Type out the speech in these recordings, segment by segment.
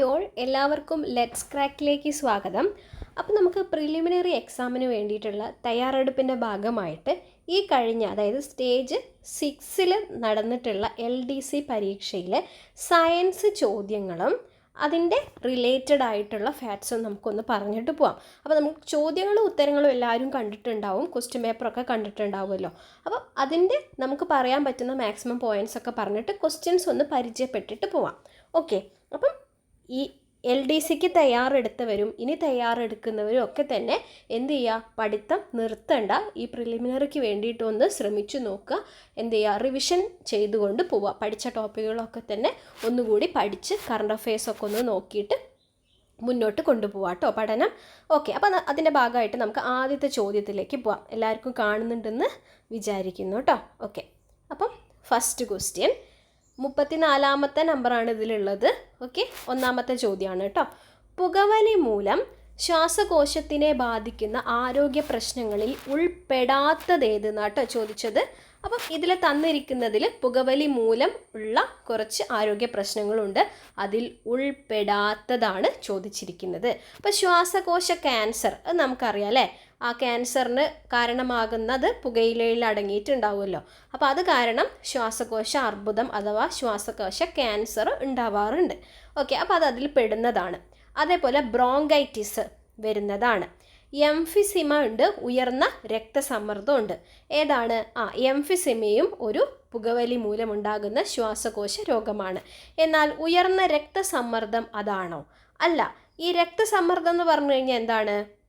Hi all എല്ലാവർക്കും let's ക്രാക്കിലേക്ക് സ്വാഗതം. അപ്പോൾ നമുക്ക് പ്രിലിമിനറി എക്സാമിന് വേണ്ടിയിട്ടുള്ള തയ്യാറെടുപ്പിന്റെ ഭാഗമായിട്ട് ഈ കഴിഞ്ഞ അതായത് സ്റ്റേജ് സിക്സിൽ നടന്നിട്ടുള്ള എൽ ഡി സി പരീക്ഷയിൽ സയൻസ് ചോദ്യങ്ങളും അതിന്റെ റിലേറ്റഡ് ആയിട്ടുള്ള ഫാക്ട്സും നമുക്കൊന്ന് പറഞ്ഞിട്ട് പോവാം. അപ്പോൾ നമുക്ക് ചോദ്യങ്ങളും ഉത്തരങ്ങളും എല്ലാവരും കണ്ടിട്ടുണ്ടാവും ക്വസ്റ്റ്യൻ പേപ്പറൊക്കെ കണ്ടിട്ടുണ്ടാവുമല്ലോ. അപ്പോൾ അതിന്റെ നമുക്ക് പറയാൻ പറ്റുന്ന മാക്സിമം പോയിന്റ്സ് ഒക്കെ പറഞ്ഞിട്ട് ക്വസ്റ്റ്യൻസ് ഒന്ന് പരിചയപ്പെട്ടിട്ട് പോവാം. ഓക്കെ അപ്പം ഈ എൽ ഡി സിക്ക് തയ്യാറെടുത്തവരും ഇനി തയ്യാറെടുക്കുന്നവരും ഒക്കെ തന്നെ എന്ത് ചെയ്യുക? പഠിത്തം നിർത്തണ്ട. ഈ പ്രിലിമിനറിക്ക് വേണ്ടിയിട്ടൊന്ന് ശ്രമിച്ചു നോക്കുക. എന്ത് ചെയ്യുക? റിവിഷൻ ചെയ്തുകൊണ്ട് പോവുക. പഠിച്ച ടോപ്പിക്കുകളൊക്കെ തന്നെ ഒന്നുകൂടി പഠിച്ച് കറണ്ട് അഫെയർസൊക്കെ ഒന്ന് നോക്കിയിട്ട് മുന്നോട്ട് കൊണ്ടുപോവാം കേട്ടോ പഠനം. ഓക്കെ അപ്പം അതിന്റെ ഭാഗമായിട്ട് നമുക്ക് ആദ്യത്തെ ചോദ്യത്തിലേക്ക് പോവാം. എല്ലാവർക്കും കാണുന്നുണ്ടെന്ന് വിചാരിക്കുന്നു കേട്ടോ. ഓക്കെ അപ്പം ഫസ്റ്റ് ക്വസ്റ്റ്യൻ മുപ്പത്തിനാലാമത്തെ നമ്പറാണ് ഇതിലുള്ളത്. ഓക്കെ ഒന്നാമത്തെ ചോദ്യമാണ് കേട്ടോ. പുകവലി മൂലം ശ്വാസകോശത്തിനെ ബാധിക്കുന്ന ആരോഗ്യ പ്രശ്നങ്ങളിൽ ഉൾപ്പെടാത്തതേതെന്നാണ് കേട്ടോ ചോദിച്ചത്. അപ്പം ഇതിൽ തന്നിരിക്കുന്നതിൽ പുകവലി മൂലം ഉള്ള കുറച്ച് ആരോഗ്യ പ്രശ്നങ്ങളുണ്ട്. അതിൽ ഉൾപ്പെടാത്തതാണ് ചോദിച്ചിരിക്കുന്നത്. അപ്പോൾ ശ്വാസകോശ ക്യാൻസർ അത് നമുക്കറിയാം അല്ലേ? ആ ക്യാൻസറിന് കാരണമാകുന്നത് പുകയിലയിൽ അടങ്ങിയിട്ടുണ്ടാവുമല്ലോ. അപ്പോൾ അത് കാരണം ശ്വാസകോശ അർബുദം അഥവാ ശ്വാസകോശ ക്യാൻസർ ഉണ്ടാവാറുണ്ട്. ഓക്കെ അപ്പോൾ അത് അതിൽ പെടുന്നതാണ്. അതേപോലെ ബ്രോങ്കൈറ്റിസ് വരുന്നതാണ്. എംഫിസിമ ഉണ്ട് ഉയർന്ന രക്തസമ്മർദ്ദം ഉണ്ട്. ഏതാണ്? ആ എംഫിസിമയും ഒരു പുകവലി മൂലമുണ്ടാകുന്ന ശ്വാസകോശ രോഗമാണ്. എന്നാൽ ഉയർന്ന രക്തസമ്മർദ്ദം അതാണോ? അല്ല ഈ രക്തസമ്മർദ്ദം എന്ന് പറഞ്ഞു കഴിഞ്ഞാൽ എന്താണ്?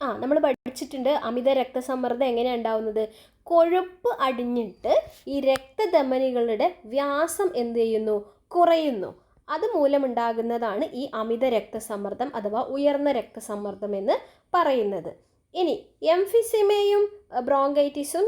ആ നമ്മൾ പഠിച്ചിട്ടുണ്ട് അമിത രക്തസമ്മർദ്ദം എങ്ങനെയാണ് ഉണ്ടാവുന്നത്? കൊഴുപ്പ് അടിഞ്ഞിട്ട് ഈ രക്തധമനികളുടെ വ്യാസം എന്ത് ചെയ്യുന്നു? കുറയുന്നു. അത് മൂലമുണ്ടാകുന്നതാണ് ഈ അമിത രക്തസമ്മർദ്ദം അഥവാ ഉയർന്ന രക്തസമ്മർദ്ദം എന്ന് പറയുന്നത്. ഇനി എംഫിസിമയും ബ്രോങ്കൈറ്റിസും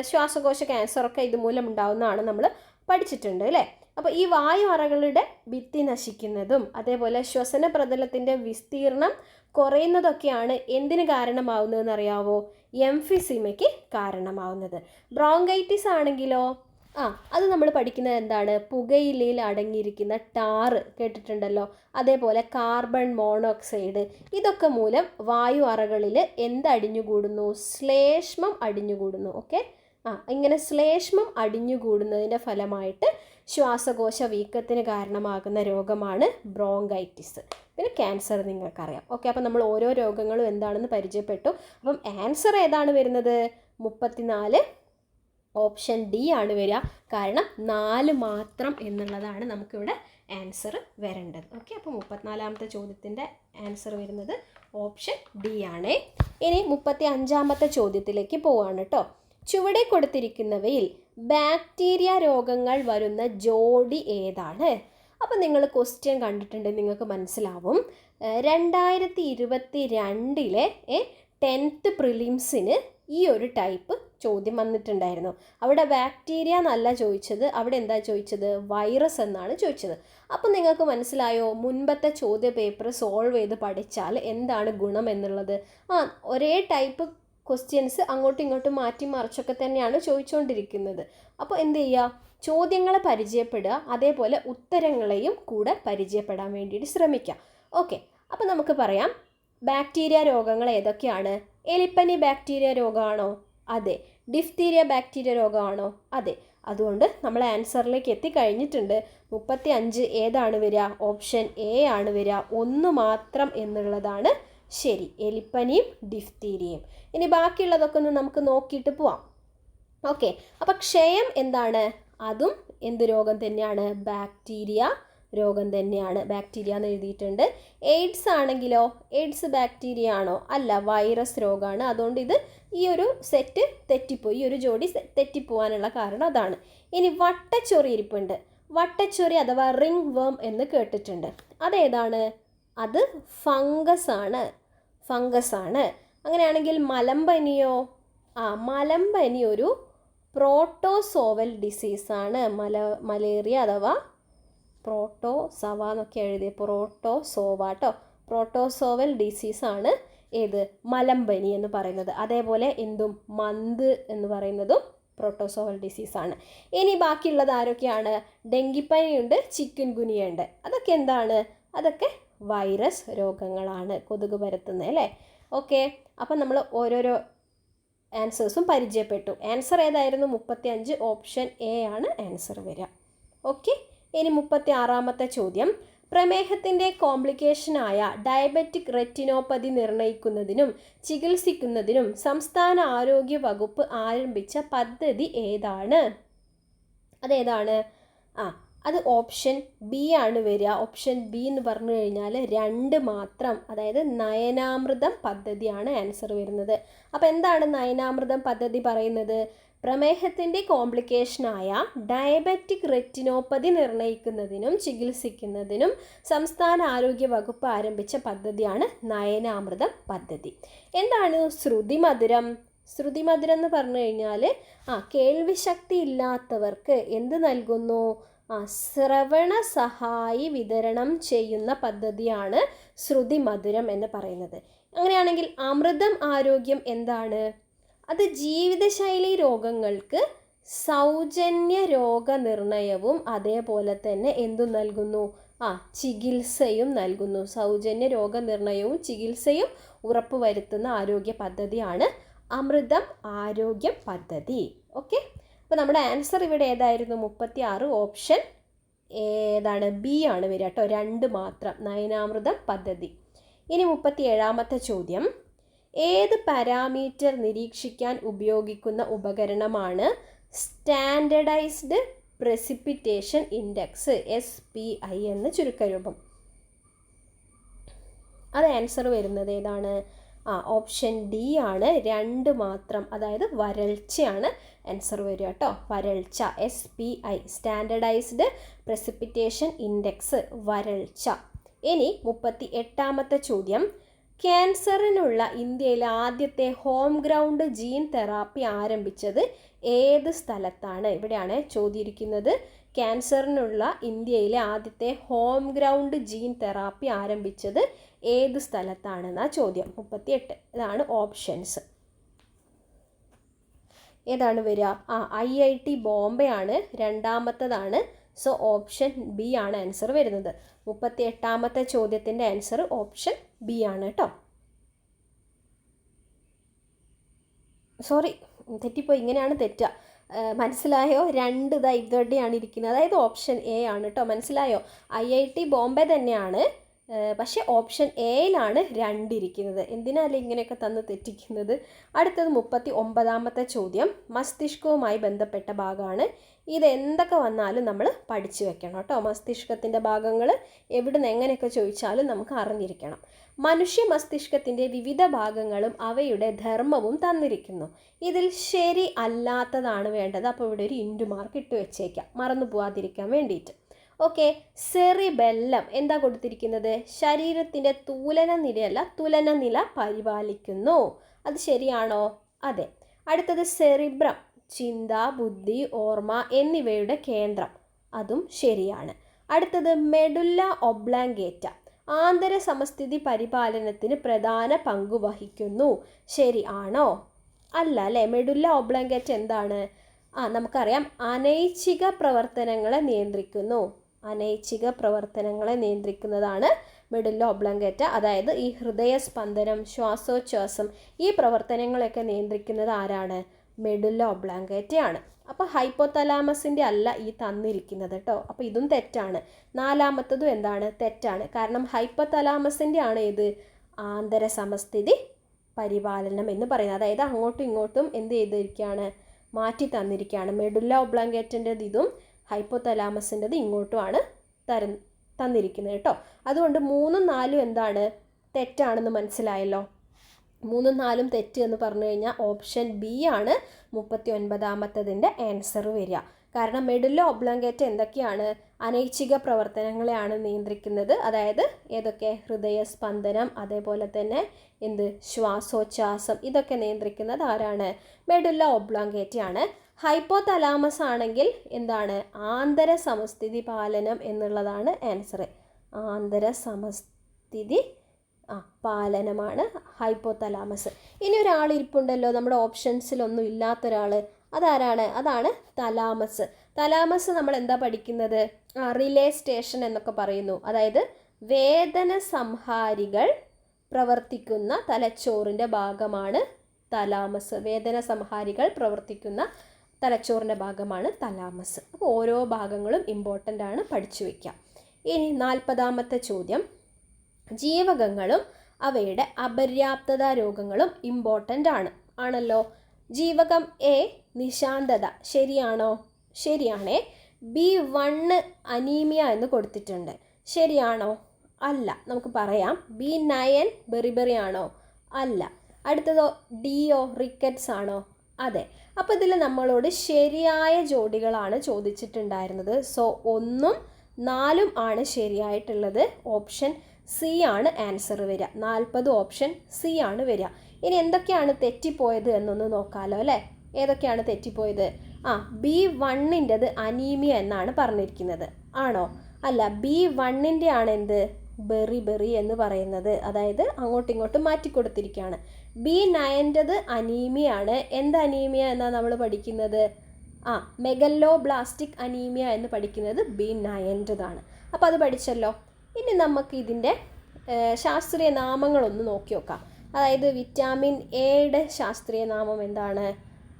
ശ്വാസകോശ ക്യാൻസറൊക്കെ ഇതുമൂലം ഉണ്ടാകുന്നതാണ് നമ്മൾ പഠിച്ചിട്ടുണ്ട് അല്ലേ? അപ്പോൾ ഈ വായു അറകളുടെ ഭിത്തി നശിക്കുന്നതും അതേപോലെ ശ്വസന പ്രതലത്തിന്റെ വിസ്തീർണം കുറയുന്നതൊക്കെയാണ് എന്തിന് കാരണമാവുന്നതെന്ന് അറിയാവോ എംഫിസിമയ്ക്ക് കാരണമാവുന്നത്. ബ്രോങ്കൈറ്റിസ് ആണെങ്കിലോ? ആ അത് നമ്മൾ പഠിക്കുന്നത് എന്താണ്? പുകയിലയിൽ അടങ്ങിയിരിക്കുന്ന ടാറ് കേട്ടിട്ടുണ്ടല്ലോ. അതേപോലെ കാർബൺ മോണോക്സൈഡ്. ഇതൊക്കെ മൂലം വായു അറകളിൽ എന്തടിഞ്ഞുകൂടുന്നു ശ്ലേഷ്മം അടിഞ്ഞുകൂടുന്നു. ഓക്കെ? ആ ഇങ്ങനെ ശ്ലേഷ്മം അടിഞ്ഞുകൂടുന്നതിന്റെ ഫലമായിട്ട് ശ്വാസകോശ വീക്കത്തിന് കാരണമാകുന്ന രോഗമാണ് ബ്രോങ്കൈറ്റിസ് പിന്നെ ക്യാൻസർ നിങ്ങൾക്കറിയാം. ഓക്കെ അപ്പം നമ്മൾ ഓരോ രോഗങ്ങളും എന്താണെന്ന് പരിചയപ്പെട്ടു. അപ്പം ആൻസർ ഏതാണ് വരുന്നത്? മുപ്പത്തിനാല് ഓപ്ഷൻ ഡി ആണ് വരിക. കാരണം നാല് മാത്രം എന്നുള്ളതാണ് നമുക്കിവിടെ ആൻസർ വരേണ്ടത്. ഓക്കെ അപ്പോൾ മുപ്പത്തിനാലാമത്തെ ചോദ്യത്തിന്റെ ആൻസർ വരുന്നത് ഓപ്ഷൻ ഡി ആണ്. ഇനി മുപ്പത്തി അഞ്ചാമത്തെ ചോദ്യത്തിലേക്ക് പോവാണ് കേട്ടോ. ചുവടെ കൊടുത്തിരിക്കുന്നവയിൽ ബാക്ടീരിയ രോഗങ്ങൾ വരുന്ന ജോഡി ഏതാണ്? അപ്പോൾ നിങ്ങൾ ക്വസ്റ്റ്യൻ കണ്ടിട്ടുണ്ട് നിങ്ങൾക്ക് മനസ്സിലാവും. രണ്ടായിരത്തി ഇരുപത്തി രണ്ടിലെ ടെൻത്ത് പ്രിലിംസിന് ഈ ഒരു ടൈപ്പ് ചോദ്യം വന്നിട്ടുണ്ടായിരുന്നു. അവിടെ ബാക്ടീരിയ എന്നല്ല ചോദിച്ചത് അവിടെ എന്താ ചോദിച്ചത്? വൈറസ് എന്നാണ് ചോദിച്ചത്. അപ്പോൾ നിങ്ങൾക്ക് മനസ്സിലായോ? മുൻപത്തെ ചോദ്യ പേപ്പർ സോൾവ് ചെയ്ത് പഠിച്ചാൽ എന്താണ് ഗുണം എന്നുള്ളത്? ആ ഒരേ ടൈപ്പ് ക്വസ്റ്റ്യൻസ് അങ്ങോട്ടും ഇങ്ങോട്ടും മാറ്റി മറിച്ചൊക്കെ തന്നെയാണ് ചോദിച്ചുകൊണ്ടിരിക്കുന്നത് അപ്പോൾ എന്ത് ചെയ്യുക ചോദ്യങ്ങളെ പരിചയപ്പെടുക അതേപോലെ ഉത്തരങ്ങളെയും കൂടെ പരിചയപ്പെടാൻ വേണ്ടിയിട്ട് ശ്രമിക്കാം. ഓക്കെ അപ്പോൾ നമുക്ക് പറയാം ബാക്ടീരിയ രോഗങ്ങൾ ഏതൊക്കെയാണ്? എലിപ്പനി ബാക്ടീരിയ രോഗമാണോ? അതെ. ഡിഫ്തീരിയ ബാക്ടീരിയ രോഗമാണോ? അതെ. അതുകൊണ്ട് നമ്മൾ ആൻസറിലേക്ക് എത്തിക്കഴിഞ്ഞിട്ടുണ്ട്. മുപ്പത്തി അഞ്ച് ഏതാണ് വരിക? ഓപ്ഷൻ എ ആണ് വരിക. ഒന്ന് മാത്രം എന്നുള്ളതാണ് ശരി എലിപ്പനിയും ഡിഫ്തീരിയയും. ഇനി ബാക്കിയുള്ളതൊക്കെ ഒന്ന് നമുക്ക് നോക്കിയിട്ട് പോവാം. ഓക്കെ അപ്പം ക്ഷയം എന്താണ്? അതും എന്ത് രോഗം തന്നെയാണ്? ബാക്ടീരിയ രോഗം തന്നെയാണ്. ബാക്ടീരിയ എന്ന് എഴുതിയിട്ടുണ്ട്. എയ്ഡ്സ് ആണെങ്കിലോ? എയ്ഡ്സ് ബാക്ടീരിയ ആണോ? അല്ല വൈറസ് രോഗമാണ് അതുകൊണ്ട് ഇത് ഈ ഒരു സെറ്റ് തെറ്റിപ്പോയി. ഈ ഒരു ജോഡി തെറ്റിപ്പോവാനുള്ള കാരണം അതാണ്. ഇനി വട്ടച്ചൊറി ഇരിപ്പുണ്ട്. വട്ടച്ചൊറി അഥവാ റിംഗ് വേം എന്ന് കേട്ടിട്ടുണ്ട്. അതേതാണ് അത് ഫംഗസ് ആണ് ഫംഗസ് ആണ് അങ്ങനെയാണെങ്കിൽ മലമ്പനിയോ ആ മലമ്പനി ഒരു പ്രോട്ടോസോവൽ ഡിസീസാണ്. മല മലേറിയ അഥവാ പ്രോട്ടോ സവ എന്നൊക്കെ എഴുതിയ പ്രോട്ടോസോവ കേട്ടോ പ്രോട്ടോസോവൽ ഡിസീസാണ് ഏത്? മലമ്പനി എന്ന് പറയുന്നത്. അതേപോലെ എന്തും മന്ത് എന്ന് പറയുന്നതും പ്രോട്ടോസോവൽ ഡിസീസാണ്. ഇനി ബാക്കിയുള്ളത് ആരൊക്കെയാണ്? ഡെങ്കിപ്പനിയുണ്ട് ചിക്കൻ ഗുനിയുണ്ട് അതൊക്കെ എന്താണ്? അതൊക്കെ വൈറസ് രോഗങ്ങളാണ് കൊതുക് പരത്തുന്നത് അല്ലേ? ഓക്കെ അപ്പം നമ്മൾ ഓരോരോ ആൻസേഴ്സും പരിചയപ്പെട്ടു. ആൻസർ ഏതായിരുന്നു? മുപ്പത്തി അഞ്ച് ഓപ്ഷൻ എ ആണ് ആൻസർ വരിക. ഓക്കെ ഇനി മുപ്പത്തി ആറാമത്തെ ചോദ്യം. പ്രമേഹത്തിന്റെ കോംപ്ലിക്കേഷനായ ഡയബറ്റിക് റെറ്റിനോപ്പതി നിർണയിക്കുന്നതിനും ചികിത്സിക്കുന്നതിനും സംസ്ഥാന ആരോഗ്യ വകുപ്പ് ആരംഭിച്ച പദ്ധതി ഏതാണ്? അതേതാണ് ആ അത് ഓപ്ഷൻ ബി ആണ് വരിക. ഓപ്ഷൻ ബി എന്ന് പറഞ്ഞു കഴിഞ്ഞാൽ രണ്ട് മാത്രം അതായത് നയനാമൃതം പദ്ധതിയാണ് ആൻസർ വരുന്നത്. അപ്പോൾ എന്താണ് നയനാമൃതം പദ്ധതി പറയുന്നത്? പ്രമേഹത്തിന്റെ കോംപ്ലിക്കേഷനായ ഡയബറ്റിക് റെറ്റിനോപ്പതി നിർണയിക്കുന്നതിനും ചികിത്സിക്കുന്നതിനും സംസ്ഥാന ആരോഗ്യ വകുപ്പ് ആരംഭിച്ച പദ്ധതിയാണ് നയനാമൃതം പദ്ധതി. എന്താണ് ശ്രുതിമധുരം ശ്രുതിമധുരം എന്ന് പറഞ്ഞു കഴിഞ്ഞാൽ ആ കേൾവിശക്തി ഇല്ലാത്തവർക്ക് എന്ത് നൽകുന്നു? ശ്രവണ സഹായി വിതരണം ചെയ്യുന്ന പദ്ധതിയാണ് ശ്രുതി മധുരം എന്ന് പറയുന്നത്. അങ്ങനെയാണെങ്കിൽ അമൃതം ആരോഗ്യം എന്താണ്? അത് ജീവിതശൈലി രോഗങ്ങൾക്ക് സൗജന്യ രോഗനിർണയവും അതേപോലെ തന്നെ എന്തു നൽകുന്നു? ആ ചികിത്സയും നൽകുന്നു. സൗജന്യ രോഗനിർണയവും ചികിത്സയും ഉറപ്പുവരുത്തുന്ന ആരോഗ്യ പദ്ധതിയാണ് അമൃതം ആരോഗ്യ പദ്ധതി. ഓക്കെ? അപ്പോൾ നമ്മുടെ ആൻസർ ഇവിടെ ഏതായിരുന്നു? മുപ്പത്തി ആറ് ഓപ്ഷൻ ഏതാണ്? ബി ആണ് വരിക കേട്ടോ. രണ്ട് മാത്രം. നയനാമൃതം പദ്ധതി. ഇനി മുപ്പത്തി ഏഴാമത്തെ ചോദ്യം. ഏത് പാരാമീറ്റർ നിരീക്ഷിക്കാൻ ഉപയോഗിക്കുന്ന ഉപകരണമാണ് standardized precipitation index S P I എന്ന് ചുരുക്കരൂപം? അത് ആൻസർ വരുന്നത് ഏതാണ്? ആ ഓപ്ഷൻ ഡി ആണ് രണ്ട് മാത്രം അതായത് വരൾച്ചയാണ് ആൻസർ വരിക കേട്ടോ വരൾച്ച S P I standardized precipitation index വരൾച്ച. ഇനി മുപ്പത്തി എട്ടാമത്തെ ചോദ്യം. ക്യാൻസറിനുള്ള ഇന്ത്യയിലെ ആദ്യത്തെ ഹോം ഗ്രൗണ്ട് ജീൻ തെറാപ്പി ആരംഭിച്ചത് ഏത് സ്ഥലത്താണ്? ഇവിടെയാണ് ചോദിയിരിക്കുന്നത് ക്യാൻസറിനുള്ള ഇന്ത്യയിലെ ആദ്യത്തെ ഹോം ഗ്രൗണ്ട് ജീൻ തെറാപ്പി ആരംഭിച്ചത് ഏത് സ്ഥലത്താണെന്നാ ചോദ്യം. മുപ്പത്തി എട്ട് ഇതാണ് ഓപ്ഷൻസ്. ഏതാണ് വരിക? ആ ഐ ഐ ടി ബോംബെ ആണ് രണ്ടാമത്തതാണ്. സോ ഓപ്ഷൻ ബി ആണ് ആൻസർ വരുന്നത്. മുപ്പത്തി എട്ടാമത്തെ ചോദ്യത്തിന്റെ ആൻസർ ഓപ്ഷൻ ബി ആണ് കേട്ടോ സോറി തെറ്റിപ്പോയി. ഇങ്ങനെയാണ് തെറ്റുക മനസ്സിലായോ? രണ്ട് ഇതാ ഇതോടെയാണ് ഇരിക്കുന്നത്. അതായത് ഓപ്ഷൻ എ ആണ് കേട്ടോ മനസ്സിലായോ? ഐ ഐ ടി ബോംബെ തന്നെയാണ്. പക്ഷേ ഓപ്ഷൻ എയിലാണ് രണ്ടിരിക്കുന്നത് എന്തിനാലും ഇങ്ങനെയൊക്കെ തന്ന് തെറ്റിക്കുന്നത്? അടുത്തത് മുപ്പത്തി ഒമ്പതാമത്തെ ചോദ്യം. മസ്തിഷ്കവുമായി ബന്ധപ്പെട്ട ഭാഗമാണ്. ഇത് എന്തൊക്കെ വന്നാലും നമ്മൾ പഠിച്ചു വെക്കണം കേട്ടോ മസ്തിഷ്കത്തിന്റെ ഭാഗങ്ങൾ എവിടുന്ന് എങ്ങനെയൊക്കെ ചോദിച്ചാലും നമുക്ക് അറിഞ്ഞിരിക്കണം. മനുഷ്യ മസ്തിഷ്കത്തിന്റെ വിവിധ ഭാഗങ്ങളും അവയുടെ ധർമ്മവും തന്നിരിക്കുന്നു. ഇതിൽ ശരി അല്ലാത്തതാണ് വേണ്ടത്. അപ്പോൾ ഇവിടെ ഒരു ഇൻഡു മാർക്ക് ഇട്ട് വെച്ചേക്കാം. മറന്നു പോവാതിരിക്കാൻ വേണ്ടിയിട്ട്. ഓക്കെ സെറിബെല്ലം എന്താ കൊടുത്തിരിക്കുന്നത്? ശരീരത്തിന്റെ തൂലന നിലയല്ല തുലന നില പരിപാലിക്കുന്നു. അത് ശരിയാണോ? അതെ. അടുത്തത് സെറിബ്രം ചിന്ത ബുദ്ധി ഓർമ്മ എന്നിവയുടെ കേന്ദ്രം. അതും ശരിയാണ്. അടുത്തത് മെഡുല്ല ഒബ്ലാങ്കേറ്റ ആന്തര സമസ്ഥിതി പരിപാലനത്തിന് പ്രധാന പങ്ക് വഹിക്കുന്നു. ശരി ആണോ? അല്ല അല്ലേ? മെഡുല്ല ഓബ്ലങ്കറ്റ് എന്താണ്? ആ നമുക്കറിയാം. അനൈച്ഛിക പ്രവർത്തനങ്ങളെ നിയന്ത്രിക്കുന്നു. അനൈച്ഛിക പ്രവർത്തനങ്ങളെ നിയന്ത്രിക്കുന്നതാണ് മെഡുല്ല ഒബ്ലങ്കേറ്റ. അതായത് ഈ ഹൃദയസ്പന്ദനം ശ്വാസോച്ഛ്വാസം ഈ പ്രവർത്തനങ്ങളൊക്കെ നിയന്ത്രിക്കുന്നത് ആരാണ്? മെഡുല്ല ഒബ്ലാങ്കേറ്റയാണ്. അപ്പോൾ ഹൈപ്പോതലാമസിന്റെ അല്ല ഈ തന്നിരിക്കുന്നത് കേട്ടോ അപ്പോൾ ഇതും തെറ്റാണ്. നാലാമത്തതും എന്താണ്? തെറ്റാണ്. കാരണം ഹൈപ്പോതലാമസിന്റെ ആണ് ഇത് ആന്തര സമസ്ഥിതി പരിപാലനം എന്ന് പറയുന്നത്. അതായത് അങ്ങോട്ടും ഇങ്ങോട്ടും എന്ത് ചെയ്തിരിക്കുകയാണ് മാറ്റി തന്നിരിക്കുകയാണ് മെഡുല്ല ഒബ്ലാങ്കേറ്റിന്റെത് ഇതും ഹൈപ്പോതലാമസിന്റെത് ഇങ്ങോട്ടുമാണ് തര തന്നിരിക്കുന്നത് കേട്ടോ അതുകൊണ്ട് മൂന്നും നാലും എന്താണ്? തെറ്റാണെന്ന് മനസ്സിലായല്ലോ? മൂന്നും നാലും തെറ്റ് എന്ന് പറഞ്ഞു കഴിഞ്ഞാൽ ഓപ്ഷൻ ബി ആണ് മുപ്പത്തി ഒൻപതാമത്തതിന്റെ ആൻസർ വരിക. കാരണം മെഡുല്ല ഒബ്ലങ്കേറ്റ് എന്തൊക്കെയാണ്? അനൈച്ഛിക പ്രവർത്തനങ്ങളെയാണ് നിയന്ത്രിക്കുന്നത്. അതായത് ഏതൊക്കെ? ഹൃദയസ്പന്ദനം അതേപോലെ തന്നെ എന്ത്? ശ്വാസോച്ഛ്വാസം ഇതൊക്കെ നിയന്ത്രിക്കുന്നത് ആരാണ്? മെഡുല്ല ഒബ്ലങ്കേറ്റ് ആണ്. ഹൈപ്പോ തലാമസ് ആണെങ്കിൽ എന്താണ്? ആന്തര സമസ്ഥിതി പാലനം എന്നുള്ളതാണ് ആൻസർ ആന്തര സമസ്ഥിതി ആ പാലനമാണ് ഹൈപ്പോതലാമസ്. ഇനി ഒരാൾ ഇരിപ്പുണ്ടല്ലോ നമ്മുടെ ഓപ്ഷൻസിലൊന്നും ഇല്ലാത്ത ഒരാൾ അതാരാണ്? അതാണ് തലാമസ്. തലാമസ് നമ്മൾ എന്താ പഠിക്കുന്നത്? ആ റിലേ സ്റ്റേഷൻ എന്നൊക്കെ പറയുന്നു. അതായത് വേദന സംഹാരികൾ പ്രവർത്തിക്കുന്ന തലച്ചോറിന്റെ ഭാഗമാണ് തലാമസ്. വേദന സംഹാരികൾ പ്രവർത്തിക്കുന്ന തലച്ചോറിന്റെ ഭാഗമാണ് തലാമസ്. അപ്പോൾ ഓരോ ഭാഗങ്ങളും ഇമ്പോർട്ടന്റ് ആണ് പഠിച്ചു വയ്ക്കാം. ഇനി നാൽപ്പതാമത്തെ ചോദ്യം. ജീവകങ്ങളും അവയുടെ അപര്യാപ്തത രോഗങ്ങളും ഇമ്പോർട്ടന്റ് ആണ്. ആണല്ലോ? ജീവകം എ നിശാന്തത. ശരിയാണോ? ശരിയാണേ. ബി വണ്ണ് അനീമിയ എന്ന് കൊടുത്തിട്ടുണ്ട്. ശരിയാണോ? അല്ല. നമുക്ക് പറയാം. ബി നയൻ ബെറിബെറി ആണോ? അല്ല. അടുത്തതോ ഡിയോ റിക്കറ്റ്സ് ആണോ? അതെ. അപ്പോൾ ഇതിൽ നമ്മളോട് ശരിയായ ജോഡികളാണ് ചോദിച്ചിട്ടുണ്ടായിരുന്നത്. സോ ഒന്നും നാലും ആണ് ശരിയായിട്ടുള്ളത്. ഓപ്ഷൻ സി ആണ് ആൻസർ വരിക. നാൽപ്പത് ഓപ്ഷൻ സി ആണ് വരിക. ഇനി എന്തൊക്കെയാണ് തെറ്റിപ്പോയത് എന്നൊന്ന് നോക്കാമല്ലോ അല്ലേ? ഏതൊക്കെയാണ് തെറ്റിപ്പോയത്? ആ ബി വണ്ണിന്റെത് അനീമിയ എന്നാണ് പറഞ്ഞിരിക്കുന്നത്. ആണോ? അല്ല ബി വണ്ണിന്റെ ആണ് എന്ത്? ബെറി ബെറി എന്ന് പറയുന്നത്. അതായത് അങ്ങോട്ടും ഇങ്ങോട്ടും മാറ്റി കൊടുത്തിരിക്കുകയാണ്. ബി നയന്റെത് അനീമിയാണ് എന്ത് അനീമിയ എന്നാണ് നമ്മൾ പഠിക്കുന്നത്? ആ മെഗല്ലോ ബ്ലാസ്റ്റിക് അനീമിയ എന്ന് പഠിക്കുന്നത് ബി നയന്റെതാണ് അപ്പോൾ അത് പഠിച്ചല്ലോ. ഇനി നമുക്ക് ഇതിന്റെ ശാസ്ത്രീയ നാമങ്ങളൊന്ന് നോക്കി നോക്കാം. അതായത് വിറ്റാമിൻ എയുടെ ശാസ്ത്രീയ നാമം എന്താണ്?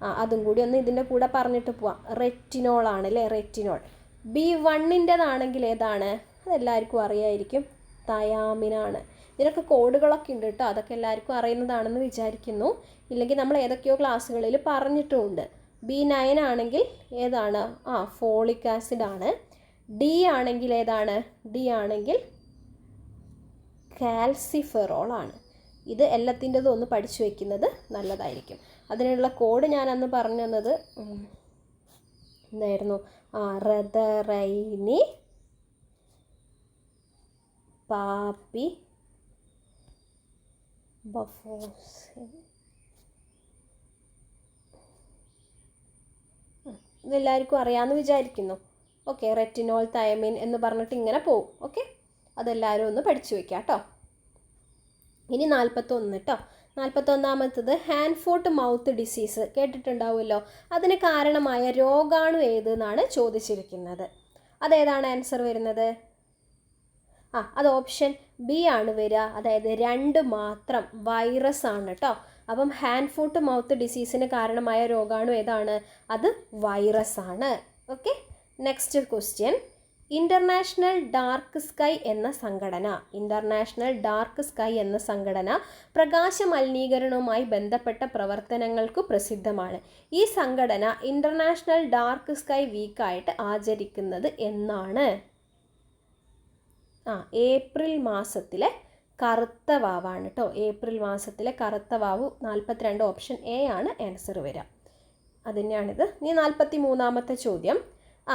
ആ അതും കൂടി ഒന്ന് ഇതിന്റെ കൂടെ പറഞ്ഞിട്ട് പോവാം. റെറ്റിനോൾ ആണ് അല്ലേ? റെറ്റിനോൾ. ബി വണ്ണിന്റെതാണെങ്കിൽ ഏതാണ്? അതെല്ലാവർക്കും അറിയായിരിക്കും. തയാമിനാണ് ഇതിനൊക്കെ കോഡുകളൊക്കെ ഉണ്ട് കേട്ടോ. അതൊക്കെ എല്ലാവർക്കും അറിയുന്നതാണെന്ന് വിചാരിക്കുന്നു. ഇല്ലെങ്കിൽ നമ്മൾ ഏതൊക്കെയോ ക്ലാസ്സുകളിൽ പറഞ്ഞിട്ടുമുണ്ട്. ബി നയൻ ആണെങ്കിൽ ഏതാണ്? ആ ഫോളിക് ആസിഡ് ആണ്. ഡി ആണെങ്കിൽ ഏതാണ്? ഡി ആണെങ്കിൽ കാൽസിഫെറോൾ ആണ്. ഇത് എല്ലാത്തിന്റെതും ഒന്ന് പഠിച്ചു വയ്ക്കുന്നത് നല്ലതായിരിക്കും. അതിനുള്ള കോഡ് ഞാൻ അന്ന് പറഞ്ഞു തന്നത് എന്തായിരുന്നു? ആ റദറൈനി പാപ്പി ബഫോസ് ഇതെല്ലാവർക്കും അറിയാമെന്ന് വിചാരിക്കുന്നു. ഓക്കെ റെറ്റിനോൾ തയമിൻ എന്ന് പറഞ്ഞിട്ട് ഇങ്ങനെ പോവും. ഓക്കെ അതെല്ലാവരും ഒന്ന് പഠിച്ചു വയ്ക്കുക കേട്ടോ ഇനി നാൽപ്പത്തൊന്ന് കേട്ടോ നാൽപ്പത്തൊന്നാമത്തത് ഹാൻഡ് ഫോട്ട് മൗത്ത് ഡിസീസ് കേട്ടിട്ടുണ്ടാവുമല്ലോ. അതിന് കാരണമായ രോഗാണു ഏത് എന്നാണ് ചോദിച്ചിരിക്കുന്നത്. അതേതാണ് ആൻസർ വരുന്നത്? ആ അത് ഓപ്ഷൻ ബി ആണ് വരിക. അതായത് രണ്ട് മാത്രം വൈറസ് ആണ് കേട്ടോ അപ്പം ഹാൻഡ് ഫുട്ട് മൗത്ത് ഡിസീസിന് കാരണമായ രോഗാണു ഏതാണ്? അത് വൈറസ് ആണ്. Okay next question international dark sky എന്ന സംഘടന. ഇന്റർനാഷണൽ ഡാർക്ക് സ്കൈ എന്ന സംഘടന പ്രകാശ മലിനീകരണവുമായി ബന്ധപ്പെട്ട പ്രവർത്തനങ്ങൾക്ക് പ്രസിദ്ധമാണ്. ഈ സംഘടന ഇന്റർനാഷണൽ ഡാർക്ക് സ്കൈ വീക്കായിട്ട് ആചരിക്കുന്നത് എന്നാണ്. ആ ഏപ്രിൽ മാസത്തിലെ കറുത്ത വാവാണ് കേട്ടോ ഏപ്രിൽ മാസത്തിലെ കറുത്ത വാവ് നാൽപ്പത്തിരണ്ട് ഓപ്ഷൻ എ ആണ്. ആൻസർ വരിക അതിനാണിത്. ഇനി നാൽപ്പത്തി മൂന്നാമത്തെ ചോദ്യം.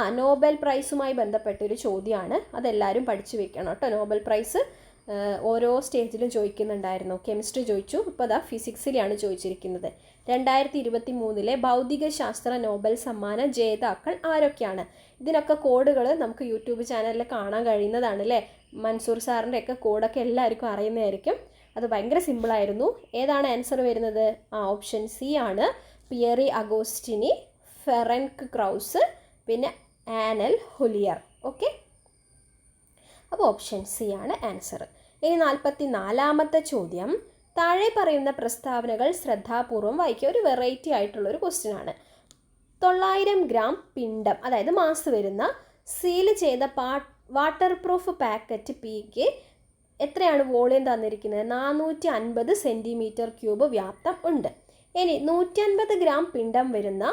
ആ നോബൽ പ്രൈസുമായി ബന്ധപ്പെട്ടൊരു ചോദ്യമാണ് അതെല്ലാവരും പഠിച്ചു വെക്കണം കേട്ടോ. നോബൽ പ്രൈസ് ഓരോ സ്റ്റേജിലും ചോദിക്കുന്നുണ്ടായിരുന്നു. കെമിസ്ട്രി ചോദിച്ചു. ഇപ്പോൾ അതാ ഫിസിക്സിലാണ് ചോദിച്ചിരിക്കുന്നത്. രണ്ടായിരത്തി ഇരുപത്തി മൂന്നിലെ ഭൗതിക ശാസ്ത്ര നോബൽ സമ്മാന ജേതാക്കൾ ആരൊക്കെയാണ്? ഇതിനൊക്കെ കോഡുകൾ നമുക്ക് യൂട്യൂബ് ചാനലിൽ കാണാൻ കഴിയുന്നതാണ് അല്ലേ? മൻസൂർ സാറിന്റെ ഒക്കെ കോഡൊക്കെ എല്ലാവർക്കും അറിയുന്നതായിരിക്കും. അത് ഭയങ്കര സിമ്പിളായിരുന്നു. ഏതാണ് ആൻസർ വരുന്നത്? ആ ഓപ്ഷൻ സി ആണ്. പിയറി അഗോസ്റ്റിനി ഫെറൻക് ക്രൗസ് പിന്നെ ആനൽ ഹുലിയർ ഓക്കെ അപ്പോൾ ഓപ്ഷൻ സി ആണ് ആൻസർ ഇനി നാൽപ്പത്തി നാലാമത്തെ ചോദ്യം. താഴെ പറയുന്ന പ്രസ്താവനകൾ ശ്രദ്ധാപൂർവം വായിക്കുക. ഒരു വെറൈറ്റി ആയിട്ടുള്ള ഒരു ക്വസ്റ്റ്യൻ ആണ്. തൊള്ളായിരം ഗ്രാം പിണ്ടം അതായത് മാസ് വരുന്ന സീൽ ചെയ്ത പാ വാട്ടർ പ്രൂഫ് പാക്കറ്റ് പിക്ക് എത്രയാണ് വോളിയം തന്നിരിക്കുന്നത്? നാനൂറ്റി അൻപത് സെന്റിമീറ്റർ ക്യൂബ് വ്യാപ്തം ഉണ്ട്. ഇനി നൂറ്റി അൻപത് ഗ്രാം പിണ്ടം വരുന്ന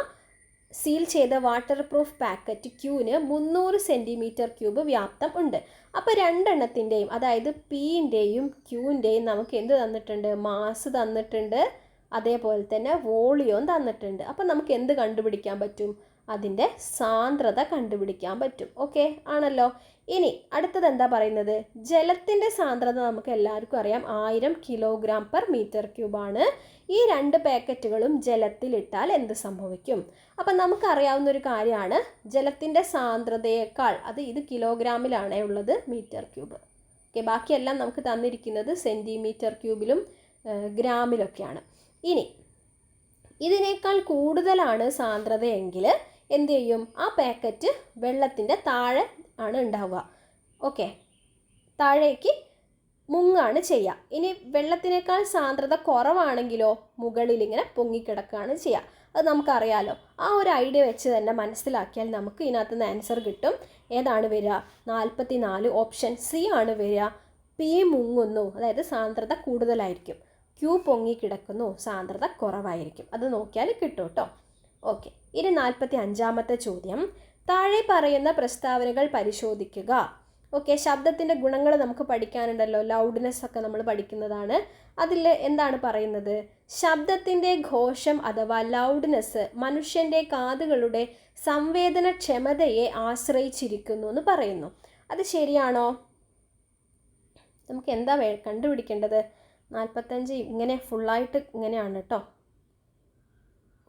സീൽ ചെയ്ത വാട്ടർ പ്രൂഫ് പാക്കറ്റ് ക്യൂവിന് മുന്നൂറ് സെന്റിമീറ്റർ ക്യൂബ് വ്യാപ്തം ഉണ്ട്. അപ്പോൾ രണ്ടെണ്ണത്തിന്റെയും അതായത് പിന്റെയും ക്യൂവിന്റെയും നമുക്ക് എന്ത് തന്നിട്ടുണ്ട്? മാസ് തന്നിട്ടുണ്ട്. അതേപോലെ തന്നെ വോളിയോം തന്നിട്ടുണ്ട്. അപ്പോൾ നമുക്ക് എന്ത് കണ്ടുപിടിക്കാൻ പറ്റും? അതിന്റെ സാന്ദ്രത കണ്ടുപിടിക്കാൻ പറ്റും. ഓക്കെ? ആണല്ലോ? ഇനി അടുത്തത് എന്താ പറയുന്നത്? ജലത്തിന്റെ സാന്ദ്രത നമുക്ക് എല്ലാവർക്കും അറിയാം. ആയിരം കിലോഗ്രാം പെർ മീറ്റർ ക്യൂബാണ്. ഈ രണ്ട് പാക്കറ്റുകളും ജലത്തിലിട്ടാൽ എന്ത് സംഭവിക്കും? അപ്പം നമുക്കറിയാവുന്ന ഒരു കാര്യമാണ്. ജലത്തിന്റെ സാന്ദ്രതയേക്കാൾ അത് ഇത് കിലോഗ്രാമിലാണ് ഉള്ളത് മീറ്റർ ക്യൂബ്. ഓക്കെ? ബാക്കിയെല്ലാം നമുക്ക് തന്നിരിക്കുന്നത് സെന്റിമീറ്റർ ക്യൂബിലും ഗ്രാമിലൊക്കെയാണ്. ഇനി ഇതിനേക്കാൾ കൂടുതലാണ് സാന്ദ്രതയെങ്കിൽ എന്ത് ചെയ്യും? ആ പാക്കറ്റ് വെള്ളത്തിന്റെ താഴെ ആണ് ഉണ്ടാവുക. ഓക്കെ താഴേക്ക് മുങ്ങാണ് ചെയ്യുക. ഇനി വെള്ളത്തിനേക്കാൾ സാന്ദ്രത കുറവാണെങ്കിലോ മുകളിൽ ഇങ്ങനെ പൊങ്ങിക്കിടക്കുകയാണ് ചെയ്യുക. അത് നമുക്കറിയാലോ. ആ ഒരു ഐഡിയ വെച്ച് തന്നെ മനസ്സിലാക്കിയാൽ നമുക്ക് ഇതിനകത്ത് നിന്ന് ആൻസർ കിട്ടും. ഏതാണ് വരിക? നാൽപ്പത്തി നാല് ഓപ്ഷൻ സി ആണ് വരിക. പി മുങ്ങുന്നു. അതായത് സാന്ദ്രത കൂടുതലായിരിക്കും. ക്യൂ പൊങ്ങിക്കിടക്കുന്നു. സാന്ദ്രത കുറവായിരിക്കും. അത് നോക്കിയാൽ കിട്ടും കേട്ടോ ഓക്കെ ഇനി നാൽപ്പത്തി അഞ്ചാമത്തെ ചോദ്യം. താഴെ പറയുന്ന പ്രസ്താവനകൾ പരിശോധിക്കുക. ഓക്കെ ശബ്ദത്തിന്റെ ഗുണങ്ങൾ നമുക്ക് പഠിക്കാനുണ്ടല്ലോ. ലൗഡ്നെസ് ഒക്കെ നമ്മൾ പഠിക്കുന്നതാണ്. അതിൽ എന്താണ് പറയുന്നത്? ശബ്ദത്തിന്റെ ഘോഷം അഥവാ ലൗഡ്നെസ് മനുഷ്യന്റെ കാതുകളുടെ സംവേദനക്ഷമതയെ ആശ്രയിച്ചിരിക്കുന്നു എന്ന് പറയുന്നു. അത് ശരിയാണോ? നമുക്ക് എന്താ വേ കണ്ടുപിടിക്കേണ്ടത്? നാൽപ്പത്തഞ്ച് ഇങ്ങനെ ഫുള്ളായിട്ട് ഇങ്ങനെയാണ് കേട്ടോ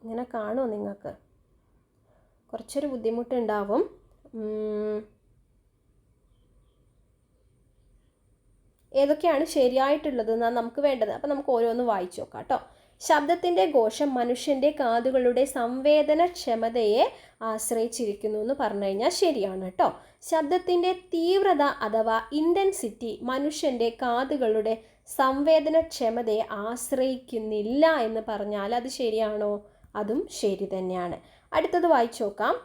ഇങ്ങനെ കാണുമോ നിങ്ങൾക്ക്? കുറച്ചൊരു ബുദ്ധിമുട്ടുണ്ടാവും. ഏതൊക്കെയാണ് ശരിയായിട്ടുള്ളത് എന്നാണ് നമുക്ക് വേണ്ടത്. അപ്പം നമുക്ക് ഓരോന്ന് വായിച്ചു നോക്കാം കേട്ടോ ശബ്ദത്തിന്റെ ഘോഷം മനുഷ്യന്റെ കാതുകളുടെ സംവേദനക്ഷമതയെ ആശ്രയിച്ചിരിക്കുന്നു എന്ന് പറഞ്ഞു കഴിഞ്ഞാൽ ശരിയാണ് കേട്ടോ ശബ്ദത്തിന്റെ തീവ്രത അഥവാ ഇന്റൻസിറ്റി മനുഷ്യന്റെ കാതുകളുടെ സംവേദനക്ഷമതയെ ആശ്രയിക്കുന്നില്ല എന്ന് പറഞ്ഞാൽ അത് ശരിയാണോ? അതും ശരി തന്നെയാണ്. അടുത്തത് വായിച്ചു നോക്കാം.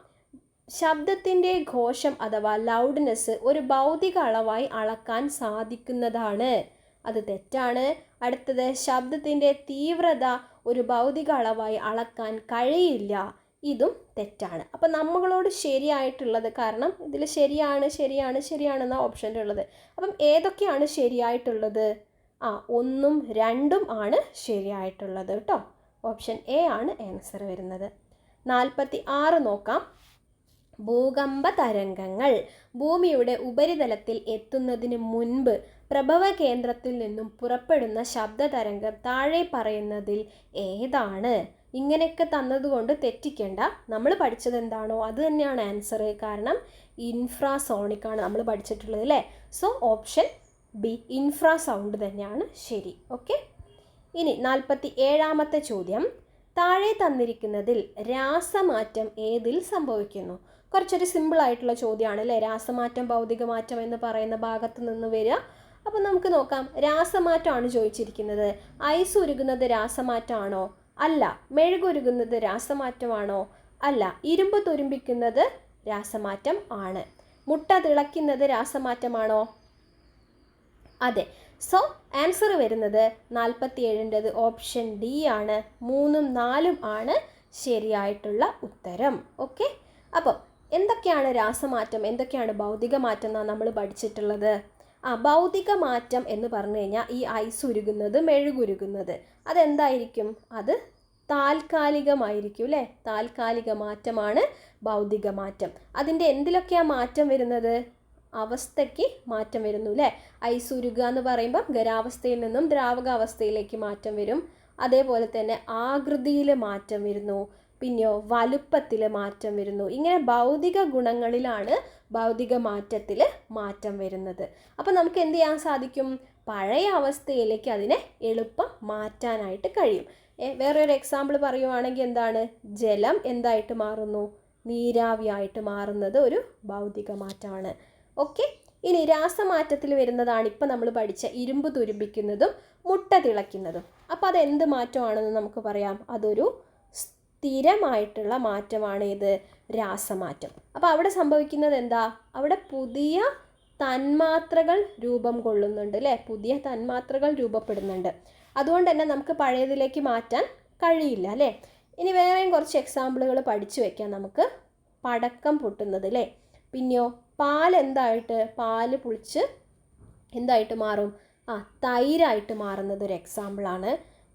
ശബ്ദത്തിന്റെ ഘോഷം അഥവാ ലൗഡ്നെസ് ഒരു ഭൗതിക അളവായി അളക്കാൻ സാധിക്കുന്നതാണ്. അത് തെറ്റാണ്. അടുത്തത് ശബ്ദത്തിന്റെ തീവ്രത ഒരു ഭൗതിക അളവായി അളക്കാൻ കഴിയില്ല. ഇതും തെറ്റാണ്. അപ്പം നമ്മളോട് ശരിയായിട്ടുള്ളത് കാരണം ഇതിൽ ശരിയാണ് ശരിയാണ് ശരിയാണെന്ന ഉള്ളത്. അപ്പം ഏതൊക്കെയാണ് ശരിയായിട്ടുള്ളത്? ആ ഒന്നും രണ്ടും ആണ് ശരിയായിട്ടുള്ളത് കേട്ടോ. ഓപ്ഷൻ എ ആണ് ആൻസർ വരുന്നത്. നാൽപ്പത്തി ആറ് നോക്കാം. ഭൂകമ്പ തരംഗങ്ങൾ ഭൂമിയുടെ ഉപരിതലത്തിൽ എത്തുന്നതിന് മുൻപ് പ്രഭവ കേന്ദ്രത്തിൽ നിന്നും പുറപ്പെടുന്ന ശബ്ദ തരംഗം താഴെ പറയുന്നതിൽ ഏതാണ്? ഇങ്ങനെയൊക്കെ തന്നതുകൊണ്ട് തെറ്റിക്കേണ്ട. നമ്മൾ പഠിച്ചത് എന്താണോ അത് തന്നെയാണ് ആൻസർ കാരണം ഇൻഫ്രാസോണിക് ആണ് നമ്മൾ പഠിച്ചിട്ടുള്ളത് അല്ലേ? So option B infrasound തന്നെയാണ്. ശരി. ഓക്കെ ഇനി നാൽപ്പത്തി ഏഴാമത്തെ ചോദ്യം. താഴെ തന്നിരിക്കുന്നതിൽ രാസമാറ്റം ഏതിൽ സംഭവിക്കുന്നു? കുറച്ചൊരു സിമ്പിൾ ആയിട്ടുള്ള ചോദ്യമാണ് അല്ലേ? രാസമാറ്റം ഭൗതിക മാറ്റം എന്ന് പറയുന്ന ഭാഗത്ത് നിന്ന് വരിക. അപ്പം നമുക്ക് നോക്കാം. രാസമാറ്റമാണ് ചോദിച്ചിരിക്കുന്നത്. ഐസ് ഉരുകുന്നത് രാസമാറ്റമാണോ? അല്ല. മെഴുകുരുകുന്നത് രാസമാറ്റമാണോ? അല്ല. ഇരുമ്പ് തുരുമ്പിക്കുന്നത് രാസമാറ്റം ആണ്. മുട്ട തിളയ്ക്കുന്നത് രാസമാറ്റമാണോ? അതെ. സോ ആൻസർ വരുന്നത് നാൽപ്പത്തി ഏഴിന്റെത് ഓപ്ഷൻ ഡി ആണ്. മൂന്നും നാലും ആണ് ശരിയായിട്ടുള്ള ഉത്തരം. ഓക്കെ അപ്പോൾ എന്തൊക്കെയാണ് രാസമാറ്റം? എന്തൊക്കെയാണ് ഭൗതിക മാറ്റം എന്നാണ് നമ്മൾ പഠിച്ചിട്ടുള്ളത്? ആ ഭൗതിക മാറ്റം എന്ന് പറഞ്ഞു കഴിഞ്ഞാൽ ഈ ഐസ് ഉരുകുന്നത് മെഴുകുരുകുന്നത്. അതെന്തായിരിക്കും? അത് താൽക്കാലികമായിരിക്കും അല്ലേ താൽക്കാലിക മാറ്റമാണ് ഭൗതിക മാറ്റം അതിന്റെ എന്തിലൊക്കെയാണ് മാറ്റം വരുന്നത്? അവസ്ഥയ്ക്ക് മാറ്റം വരുന്നു അല്ലേ ഐസ് ഉരുക എന്ന് പറയുമ്പോൾ ഖരാവസ്ഥയിൽ നിന്നും ദ്രാവകാവസ്ഥയിലേക്ക് മാറ്റം വരും. അതേപോലെ തന്നെ ആകൃതിയിൽ മാറ്റം വരുന്നു. പിന്നെയോ വലുപ്പത്തിൽ മാറ്റം വരുന്നു. ഇങ്ങനെ ഭൗതിക ഗുണങ്ങളിലാണ് ഭൗതിക മാറ്റത്തിൽ മാറ്റം വരുന്നത്. അപ്പോൾ നമുക്ക് എന്ത് ചെയ്യാൻ സാധിക്കും? പഴയ അവസ്ഥയിലേക്ക് അതിനെ എളുപ്പം മാറ്റാനായിട്ട് കഴിയും. വേറൊരു എക്സാമ്പിൾ പറയുവാണെങ്കിൽ എന്താണ്? ജലം എന്തായിട്ട് മാറുന്നു? നീരാവിയായിട്ട് മാറുന്നത് ഒരു ഭൗതിക മാറ്റമാണ്. ഓക്കെ? ഇനി രാസമാറ്റത്തിൽ വരുന്നതാണ് ഇപ്പം നമ്മൾ പഠിച്ച ഇരുമ്പ് തുരുമ്പിക്കുന്നതും മുട്ട തിളയ്ക്കുന്നതും. അപ്പോൾ അത് എന്ത് മാറ്റമാണെന്ന് നമുക്ക് പറയാം. അതൊരു സ്ഥിരമായിട്ടുള്ള മാറ്റമാണ് ഇത് രാസമാറ്റം. അപ്പോൾ അവിടെ സംഭവിക്കുന്നത് എന്താ? അവിടെ പുതിയ തന്മാത്രകൾ രൂപം കൊള്ളുന്നുണ്ട് അല്ലേ? പുതിയ തന്മാത്രകൾ രൂപപ്പെടുന്നുണ്ട്. അതുകൊണ്ട് തന്നെ നമുക്ക് പഴയതിലേക്ക് മാറ്റാൻ കഴിയില്ല അല്ലേ? ഇനി വേറെയും കുറച്ച് എക്സാമ്പിളുകൾ പഠിച്ചു വയ്ക്കാം നമുക്ക്. പടക്കം പൊട്ടുന്നത് അല്ലേ? പിന്നെയോ പാൽ എന്തായിട്ട് പാൽ പുളിച്ച് എന്തായിട്ട് മാറും? ആ തൈരായിട്ട് മാറുന്നത് ഒരു എക്സാമ്പിളാണ്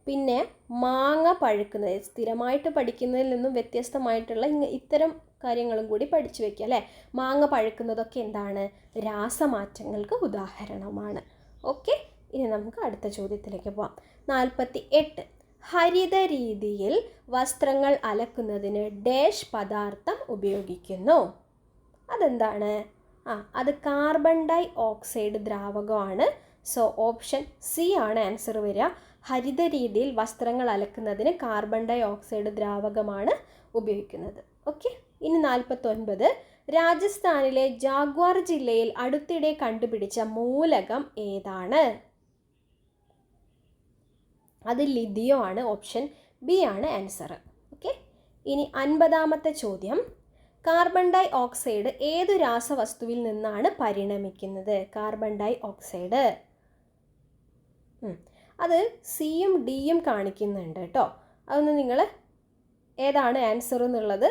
പിന്നെ മാങ്ങ പഴുക്കുന്നത് സ്ഥിരമായിട്ട് പഠിക്കുന്നതിൽ നിന്നും വ്യത്യസ്തമായിട്ടുള്ള ഇത്തരം കാര്യങ്ങളും കൂടി പഠിച്ചു വെക്കുക അല്ലേ? മാങ്ങ പഴുക്കുന്നതൊക്കെ എന്താണ്? രാസമാറ്റങ്ങൾക്ക് ഉദാഹരണമാണ്. ഓക്കെ ഇനി നമുക്ക് അടുത്ത ചോദ്യത്തിലേക്ക് പോവാം. നാൽപ്പത്തി എട്ട് ഹരിത രീതിയിൽ വസ്ത്രങ്ങൾ അലക്കുന്നതിന് ഡാഷ് പദാർത്ഥം ഉപയോഗിക്കുന്നു. അതെന്താണ്? ആ അത് കാർബൺ ഡൈ ഓക്സൈഡ് ദ്രാവകമാണ്. സോ ഓപ്ഷൻ സി ആണ് ആൻസർ വരിക. ഹരിത രീതിയിൽ വസ്ത്രങ്ങൾ അലക്കുന്നതിന് കാർബൺ ഡൈ ഓക്സൈഡ് ദ്രാവകമാണ് ഉപയോഗിക്കുന്നത്. ഓക്കെ ഇനി നാൽപ്പത്തൊൻപത് രാജസ്ഥാനിലെ ജാഗ്വാർ ജില്ലയിൽ അടുത്തിടെ കണ്ടുപിടിച്ച മൂലകം ഏതാണ്? അത് ലിഥിയോ ആണ് ഓപ്ഷൻ ബി ആണ് ആൻസർ ഓക്കെ ഇനി അൻപതാമത്തെ ചോദ്യം. കാർബൺ ഡൈ ഓക്സൈഡ് ഏതു രാസവസ്തുവിൽ നിന്നാണ് പരിണമിക്കുന്നത്? Carbon dioxide. അത് സിയും ഡിയും കാണിക്കുന്നുണ്ട് കേട്ടോ. അതൊന്ന് നിങ്ങൾ ഏതാണ് ആൻസർ എന്നുള്ളത്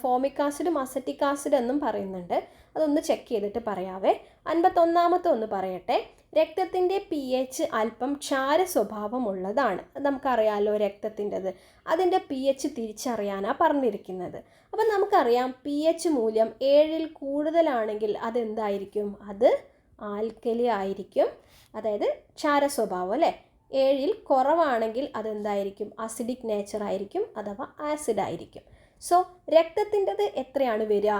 ഫോമിക് ആസിഡും അസറ്റിക് ആസിഡ് എന്നും പറയുന്നുണ്ട്. അതൊന്ന് ചെക്ക് ചെയ്തിട്ട് പറയാവേ. അൻപത്തൊന്നാമത്തെ ഒന്ന് പറയട്ടെ. രക്തത്തിന്റെ പി എച്ച് അല്പം ക്ഷാര സ്വഭാവമുള്ളതാണ് അത് നമുക്കറിയാമല്ലോ രക്തത്തിന്റെത്. അതിന്റെ പി എച്ച് തിരിച്ചറിയാനാണ് പറഞ്ഞിരിക്കുന്നത്. അപ്പം നമുക്കറിയാം പി എച്ച് മൂല്യം ഏഴിൽ കൂടുതലാണെങ്കിൽ അതെന്തായിരിക്കും? അത് ആൽക്കലി ആയിരിക്കും. അതായത് ക്ഷാര സ്വഭാവം അല്ലേ? ഏഴിൽ കുറവാണെങ്കിൽ അതെന്തായിരിക്കും? അസിഡിക് നേച്ചർ ആയിരിക്കും അഥവാ ആസിഡ് ആയിരിക്കും. സോ രക്തത്തിന്റെത് എത്രയാണ് വരിക?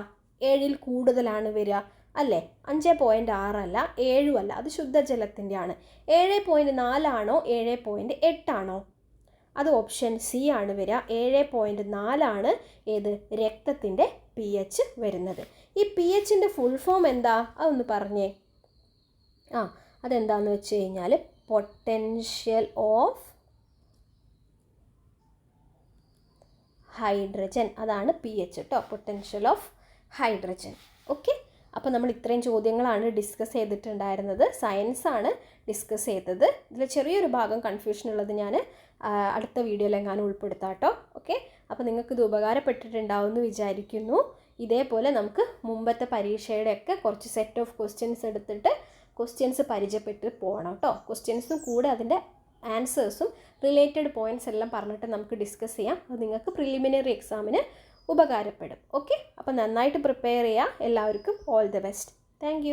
ഏഴിൽ കൂടുതലാണ് വരിക. അല്ലേ? അഞ്ച് പോയിന്റ് ആറല്ല ഏഴും അല്ല അത് ശുദ്ധജലത്തിന്റെ ആണ് ഏഴ് പോയിന്റ് നാലാണോ ഏഴ് പോയിന്റ് എട്ടാണോ? അത് ഓപ്ഷൻ സി ആണ് വരിക ഏഴ് പോയിന്റ് നാലാണ് ഏത്? രക്തത്തിന്റെ പി എച്ച് വരുന്നത്. ഈ പി എച്ചിന്റെ ഫുൾ ഫോം എന്താ? അതൊന്ന് പറഞ്ഞേ. ആ അതെന്താന്ന് വെച്ച് കഴിഞ്ഞാൽ പൊട്ടൻഷ്യൽ ഓഫ് ഹൈഡ്രജൻ അതാണ് പി എച്ച് കേട്ടോ പൊട്ടൻഷ്യൽ ഓഫ് ഹൈഡ്രജൻ ഓക്കെ അപ്പോൾ നമ്മൾ ഇത്രയും ചോദ്യങ്ങളാണ് ഡിസ്കസ് ചെയ്തിട്ടുണ്ടായിരുന്നത്. സയൻസ് ആണ് ഡിസ്കസ് ചെയ്തത്. ഇതിൽ ചെറിയൊരു ഭാഗം കൺഫ്യൂഷൻ ഉള്ളത് ഞാൻ അടുത്ത വീഡിയോയിൽ എങ്ങാനും ഉൾപ്പെടുത്താം കേട്ടോ. ഓക്കെ അപ്പോൾ നിങ്ങൾക്കിത് ഉപകാരപ്പെട്ടിട്ടുണ്ടാവുമെന്ന് വിചാരിക്കുന്നു. ഇതേപോലെ നമുക്ക് മുമ്പത്തെ പരീക്ഷയുടെയൊക്കെ കുറച്ച് സെറ്റ് ഓഫ് ക്വസ്റ്റ്യൻസ് എടുത്തിട്ട് ക്വസ്റ്റ്യൻസ് പരിചയപ്പെട്ട് പോകണം കേട്ടോ. ക്വസ്റ്റ്യൻസും കൂടെ അതിന്റെ ആൻസേഴ്സും റിലേറ്റഡ് പോയിന്റ്സ് എല്ലാം പറഞ്ഞിട്ട് നമുക്ക് ഡിസ്കസ് ചെയ്യാം. അത് നിങ്ങൾക്ക് പ്രിലിമിനറി എക്സാമിന് ഉപകാരപ്പെടും. ഓക്കെ അപ്പോൾ നന്നായിട്ട് പ്രിപ്പയർ ചെയ്യുക. എല്ലാവർക്കും ഓൾ ദി ബെസ്റ്റ് താങ്ക്